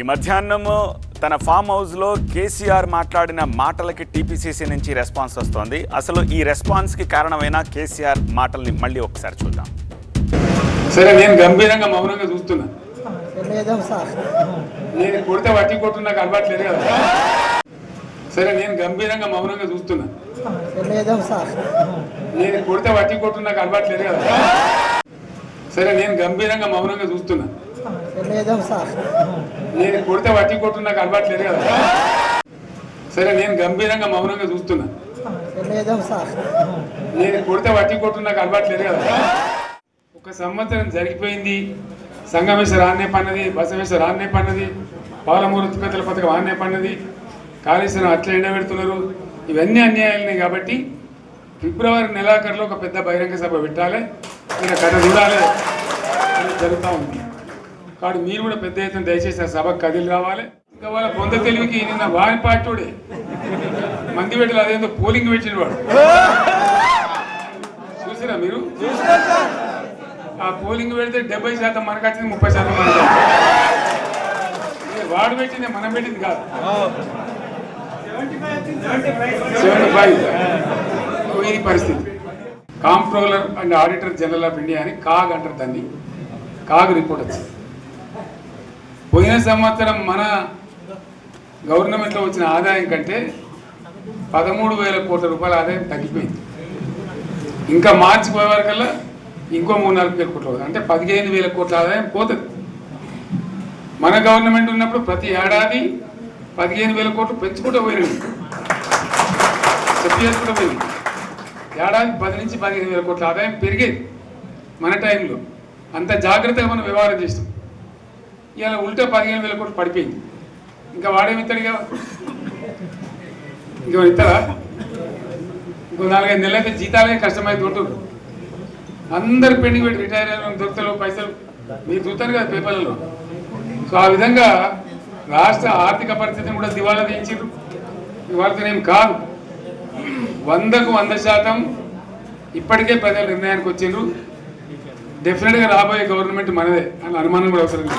ఈ మధ్యాహ్నం తన ఫామ్ హౌస్లో కేసీఆర్ మాట్లాడిన మాటలకి టీపీసీసీ నుంచి రెస్పాన్స్ వస్తోంది. అసలు ఈ రెస్పాన్స్కి కారణమైన కేసీఆర్ మాటల్ని మళ్ళీ ఒకసారి చూద్దాం. సరే నేను గంభీరంగా మౌనంగా చూస్తున్నా. లేదాం సార్. నేను కొడితే వట్టి కొట్టు నాకు అలవాట్లేదు కదా. సరే నేను గంభీరంగా మౌనంగా చూస్తున్నా. లేదాం సార్. నేను కొడితే వట్టి కొట్టు నాకు అలవాట్లేదు కదా. సరే నేను గంభీరంగా మౌనంగా చూస్తున్నా. నేను కొడితే వట్టి కొట్టు నాకు అలవాట్లేదు కదా. సరే నేను గంభీరంగా మౌనంగా చూస్తున్నా. నేను కొడితే వట్టి కొట్టు నాకు అలవాట్లేదు కదా. ఒక సంవత్సరం జరిగిపోయింది. సంగమేశ్వర ఆన్నే పన్నది బసవేశ్వర ఆన్నే పన్నది పాలమూరు ఉత్పత్తుల పథకం ఆన్నే పన్నది కాళేశ్వరం అట్లా ఎండబెడుతున్నారు ఇవన్నీ అన్యాయాలున్నాయి కాబట్టి ఫిబ్రవరి నెలాఖరులో ఒక పెద్ద బహిరంగ సభ పెట్టాలి. ఇంకా కథ చూడాలి. జరుగుతూ ఉంది. కాబట్టి మీరు కూడా పెద్ద ఎత్తున దయచేసి ఆ సభకు కదిలి రావాలి. ఇంకా వాళ్ళ పొంద తెలివికి నిన్న వారి పాటోడే మంది పెట్టలు అదేందో పోలింగ్ పెట్టిన వాడు. చూసారా మీరు? ఆ పోలింగ్ పెడితే డెబ్బై శాతం మనకు వచ్చింది ముప్పై శాతం మనకు వాడు పెట్టింది మనం పెట్టింది కాదు. సెవెంటీ ఫైవ్ ఇది పరిస్థితి. Comptroller and auditor general of India అని కాగ్ అంటారు దాన్ని. కాగ్ రిపోర్ట్ వచ్చింది. పోయిన సంవత్సరం మన గవర్నమెంట్లో వచ్చిన ఆదాయం కంటే పదమూడు వేల కోట్ల రూపాయల ఆదాయం తగ్గిపోయింది. ఇంకా మార్చి పోయేవారికల్లా ఇంకో మూడు నాలుగు వేల కోట్లు అంటే పదిహేను వేల కోట్ల ఆదాయం పోతుంది. మన గవర్నమెంట్ ఉన్నప్పుడు ప్రతి ఏడాది పదిహేను వేల కోట్లు పెంచుకుంటూ పోయినాయి చెప్పు చేసుకుంటూ పోయింది ఏడాది పది నుంచి పదిహేను వేల కోట్ల ఆదాయం పెరిగేది మన టైంలో. అంత జాగ్రత్తగా మనం వ్యవహారం చేస్తాం. ఇవాళ ఉల్టా పదిహేను వేల కోట్లు పడిపోయింది. ఇంకా వాడేమిస్తాడుగా ఇంకో ఇస్తారా ఇంకో నాలుగైదు నెలలు అయితే జీతాలే కష్టమైతే ఉంటుంది అందరు పెండింగ్ పెట్టి రిటైర్ అయిన దొరుకుతారు పైసలు. మీరు చూస్తారు కదా పేపర్లలో. సో ఆ విధంగా రాష్ట్ర ఆర్థిక పరిస్థితిని కూడా దివాళా తీయించారు ఇవాళతోనేం కాదు. వందకు వంద శాతం ఇప్పటికే ప్రజల నిర్ణయానికి వచ్చిండ్రు. డెఫినెట్గా రాబోయే గవర్నమెంట్ మనదే అని అనుమానం కూడా అవసరం లేదు.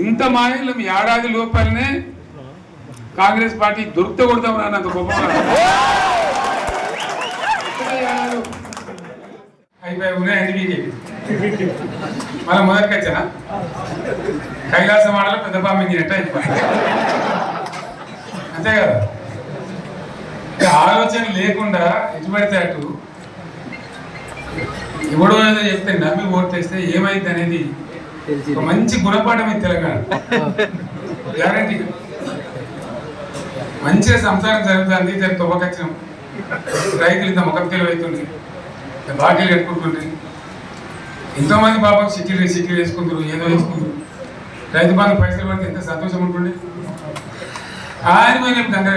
ఇంత మాయలు ఏడాది లోపలనే కాంగ్రెస్ పార్టీ దొరికితే కొడతాం అన్నంత గొప్ప అయిపోయి ఉన్నాయండి బీజేపీ. మళ్ళీ మొదటికి కైలాసం ఆడలో పెద్ద పాము మింగినట్టు అంతే కదా? ఆలోచన లేకుండా ఎటు పడితే అటు. ఎవడో ఏదో చెప్తే నమ్మి ఓటేస్తే ఏమైంది అనేది మంచి గుణపాఠం ఇది తెలంగాణ. గ్యారంటీ మంచిగా సంసారం జరుగుతుంది దాని తొవ్వకచ్చినాం. రైతులు ఇంత ముఖం తెలివైతుంది బాకీలు కట్టుకుంటుండ్రి ఎంతో మంది పాపం సిటీలు సిటీలు వేసుకుంటారు ఏదో వేసుకుంటారు రైతు బాధ పైసలు పడితే ఎంత సంతోషం ఉంటుండే? ఆయన పోయిన గంగ